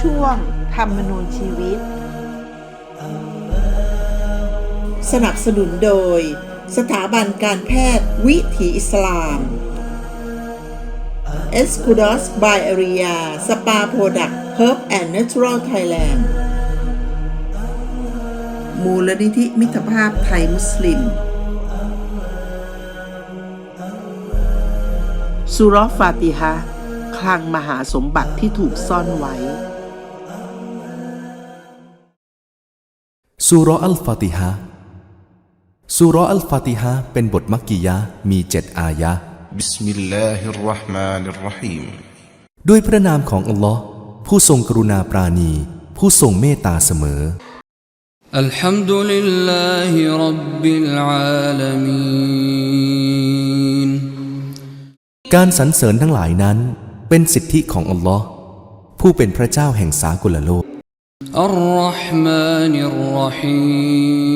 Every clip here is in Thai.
ช่วง ธรรมนูญชีวิต สนับสนุนโดย สถาบันการแพทย์วิถีอิสลาม e s c u d o s by Area Spa Product Herb and Natural Thailand มูลนิธิมิตรภาพไทยมุสลิมสุรฟาติฮะคลังมหาสมบัติที่ถูกซ่อนไว้ สุรอัลฟาติฮะสุรอัลฟาติฮะเป็นบทมักกิยะมีเจ็ดอายะบิสมิลลาฮิรราะห์มานิรราะฮีมด้วยพระนามของอัลลอฮ์ผู้ทรงกรุณาปราณี ผู้ทรงเมตตาเสมออัลฮัมดุลิลลาฮิรับบิลอาลามีนการสรรเสริญทั้งหลายนั้น เป็นสิทธิของอัลลอฮ์ผู้เป็นพระเจ้าแห่งสากลโลก الرحمن الرحيم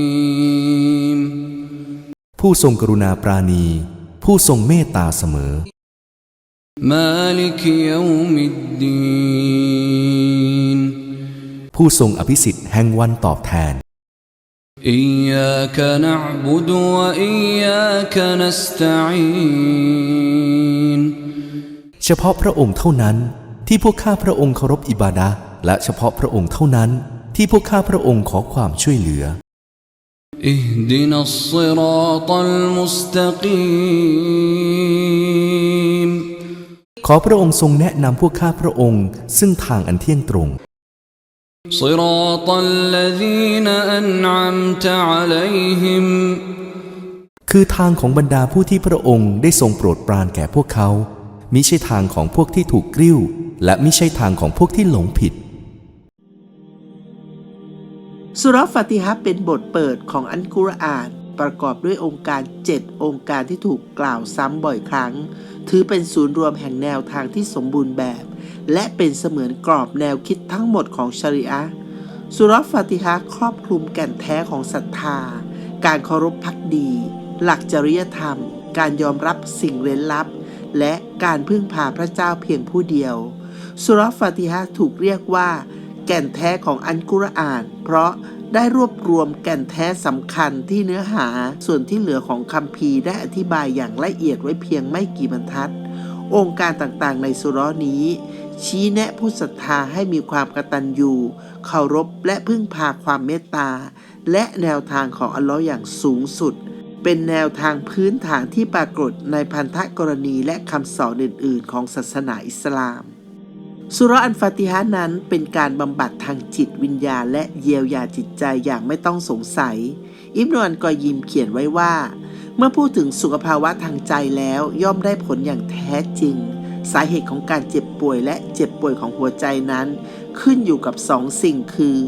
ผู้ทรงกรุณาปราณี ผู้ทรงเมตตาเสมอ مالك يوم الدين ผู้ทรงอภิสิทธิ์แห่งวันตอบแทน إياك نعبد وإياك نستعين เฉพาะพระองค์เท่านั้น ที่พวกข้าพระองค์เคารพอิบาดะห์ และเฉพาะพระองค์เท่านั้น ที่พวกข้าพระองค์ขอความช่วยเหลือ اهدنا الصراط المستقيم ขอพระองค์ทรงแนะนำพวกข้าพระองค์ ซึ่งทางอันเที่ยงตรง صراط الذين أنعمت عليهم คือทางของบรรดาผู้ที่พระองค์ได้ทรงโปรดปรานแก่พวกเขา มิใช่ทางของพวกที่ถูกกริ้ว และมิใช่ทางของพวกที่หลงผิด สุรฟาติฮะเป็นบทเปิดของอันกุรอาน ประกอบด้วยองค์การ 7 องค์การที่ถูกกล่าวซ้ำบ่อยครั้ง ถือเป็นศูนย์รวมแห่งแนวทางที่สมบูรณ์แบบ และเป็นเสมือนกรอบแนวคิดทั้งหมดของชริอะสุรฟาติฮะครอบคลุมแก่นแท้ของศรัทธา การเคารพพักดี หลักจริยธรรม การยอมรับสิ่งเร้นลับ และการพึ่งพาพระเจ้าเพียงผู้เดียวสุรฟาติฮะถูกเรียกว่า แก่นแท้ของอันกุรอาน เพราะได้รวบรวมแก่นแท้สำคัญที่เนื้อหาส่วนที่เหลือของคัมภีร์ได้อธิบายอย่างละเอียดไว้เพียงไม่กี่บรรทัด องค์การต่างๆ ในสุราะห์นี้ ชี้แนะผู้ศรัทธาให้มีความกตัญญูเคารพและพึ่งพาความเมตตา และแนวทางของอัลลอฮ์อย่างสูงสุด เป็นแนวทางพื้นฐานที่ปรากฏในพันธกรณีและคำสอนอื่น ๆ ของศาสนาอิสลาม สุระอันฟาติฮะนั้นเป็นการบำบัดทางจิตวิญญาณและเยียวยาจิตใจอย่างไม่ต้องสงสัย อิบนวนกอยิมเขียนไว้ว่า เมื่อพูดถึงสุขภาวะทางใจแล้วย่อมได้ผลอย่างแท้จริง สาเหตุของการเจ็บป่วยและเจ็บป่วยของหัวใจนั้น ขึ้นอยู่กับสองสิ่งคือ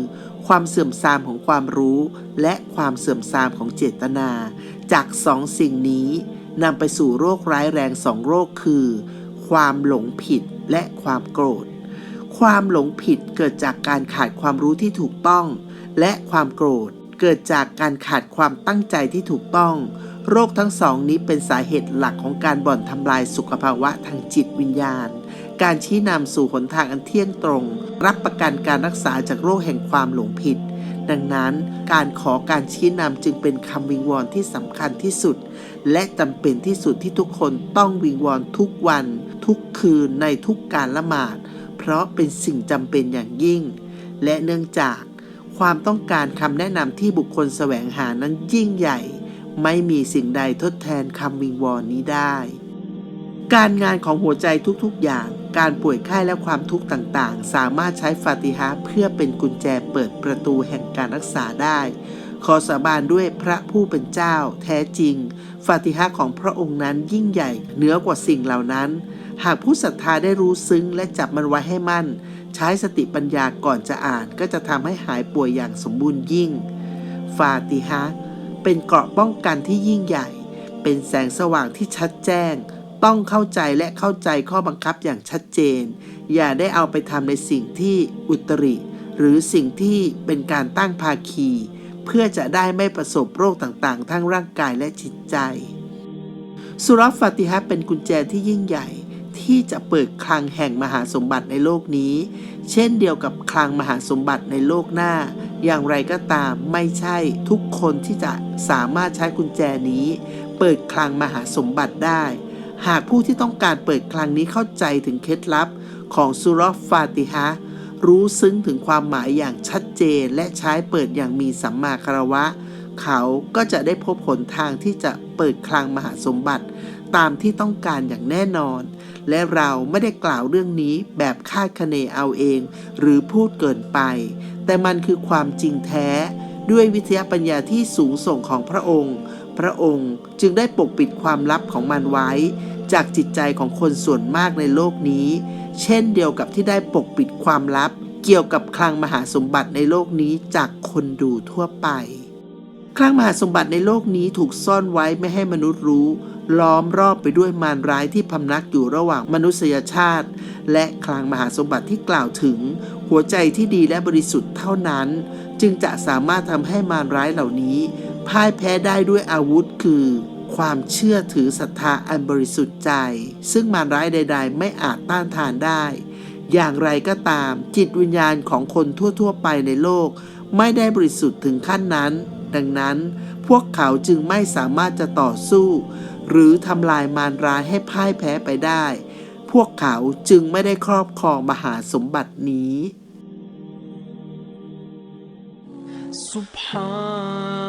ความเสื่อมทรามของความรู้ และความเสื่อมทรามของเจตนา จากสองสิ่งนี้นำไปสู่โรคร้ายแรงสองโรคคือ ความหลงผิดและความโกรธ ความหลงผิดเกิดจากการขาดความรู้ที่ถูกต้อง และความโกรธเกิดจากการขาดความตั้งใจที่ถูกต้อง โรคทั้งสองนี้เป็นสาเหตุหลักของการบ่อนทำลายสุขภาวะทางจิตวิญญาณ การชี้นำสู่หนทางอันเที่ยงตรง รับประกันการรักษาจากโรคแห่งความหลงผิด ดังนั้นการขอการชี้นำจึงเป็นคำวิงวอนที่สำคัญที่สุด และจำเป็นที่สุดที่ทุกคนต้องวิงวอนทุกวัน ทุกคืนในทุกการละหมาด เพราะเป็นสิ่งจำเป็นอย่างยิ่ง และเนื่องจากความต้องการคำแนะนำที่บุคคลแสวงหานั้นยิ่งใหญ่ ไม่มีสิ่งใดทดแทนคำวิงวอนนี้ได้ การงานของหัวใจทุกๆอย่าง การป่วยไข้และความทุกข์ต่างๆ สามารถใช้ฟาติฮะเพื่อเป็นกุญแจเปิดประตูแห่งการรักษาได้ ขอสาบานด้วยพระผู้เป็นเจ้า แท้จริง ฟาติฮะของพระองค์นั้นยิ่งใหญ่เหนือกว่าสิ่งเหล่านั้น หากผู้ศรัทธาได้รู้ซึ้งและจับมันไว้ให้มั่น ใช้สติปัญญาก่อนจะอ่านก็จะทำให้หายป่วยอย่างสมบูรณ์ยิ่ง ฟาติฮะเป็นเกราะป้องกันที่ยิ่งใหญ่ เป็นแสงสว่างที่ชัดแจ้ง ต้องเข้าใจและเข้าใจข้อบังคับอย่างชัดเจน อย่าได้เอาไปทำในสิ่งที่อุตริ หรือสิ่งที่เป็นการตั้งภาคี เพื่อจะได้ไม่ประสบโรคต่างๆ ทั้งร่างกายและจิตใจ สุรฟาติฮะเป็นกุญแจที่ยิ่งใหญ่ ที่จะเปิดคลังแห่งมหาสมบัติในโลกนี้ เช่นเดียวกับคลังมหาสมบัติในโลกหน้า อย่างไรก็ตามไม่ใช่ทุกคนที่จะสามารถใช้กุญแจนี้ เปิดคลังมหาสมบัติได้ หากผู้ที่ต้องการเปิดคลังนี้เข้าใจถึงเคล็ดลับของสุรฟาติฮะรู้ซึ้งถึงความหมายอย่างชัดเจนและใช้เปิดอย่างมีสัมมาคารวะ เขาก็จะได้พบหนทางที่จะเปิดคลังมหาสมบัติ ตามที่ต้องการอย่างแน่นอน และเราไม่ได้กล่าวเรื่องนี้แบบคาดคะเนเอาเอง หรือพูดเกินไป แต่มันคือความจริงแท้ ด้วยวิทยาปัญญาที่สูงส่งของพระองค์ พระองค์จึงได้ปกปิดความลับของมันไว้ จากจิตใจของคนส่วนมากในโลกนี้ เช่นเดียวกับที่ได้ปกปิดความลับ เกี่ยวกับคลังมหาสมบัติในโลกนี้จากคนดูทั่วไปคลังมหาสมบัติในโลกนี้ถูกซ่อนไว้ไม่ให้มนุษย์รู้ ล้อมรอบไปด้วยมารร้ายที่พำนักอยู่ระหว่างมนุษยชาติ และคลังมหาสมบัติที่กล่าวถึง หัวใจที่ดีและบริสุทธิ์เท่านั้น จึงจะสามารถทำให้มารร้ายเหล่านี้ พ่ายแพ้ได้ด้วยอาวุธคือ ความเชื่อถือศรัทธาอันบริสุทธิ์ใจ ซึ่งมารร้ายใด ๆ ไม่อาจต้านทานได้ อย่างไรก็ตาม จิตวิญญาณของคนทั่ว ๆ ไปในโลก ไม่ได้บริสุทธิ์ถึงขั้นนั้น ดังนั้น พวกเขาจึงไม่สามารถจะต่อสู้ หรือทำลายมารร้ายให้พ่ายแพ้ไปได้ พวกเขาจึงไม่ได้ครอบครองมหาสมบัตินี้ سبحان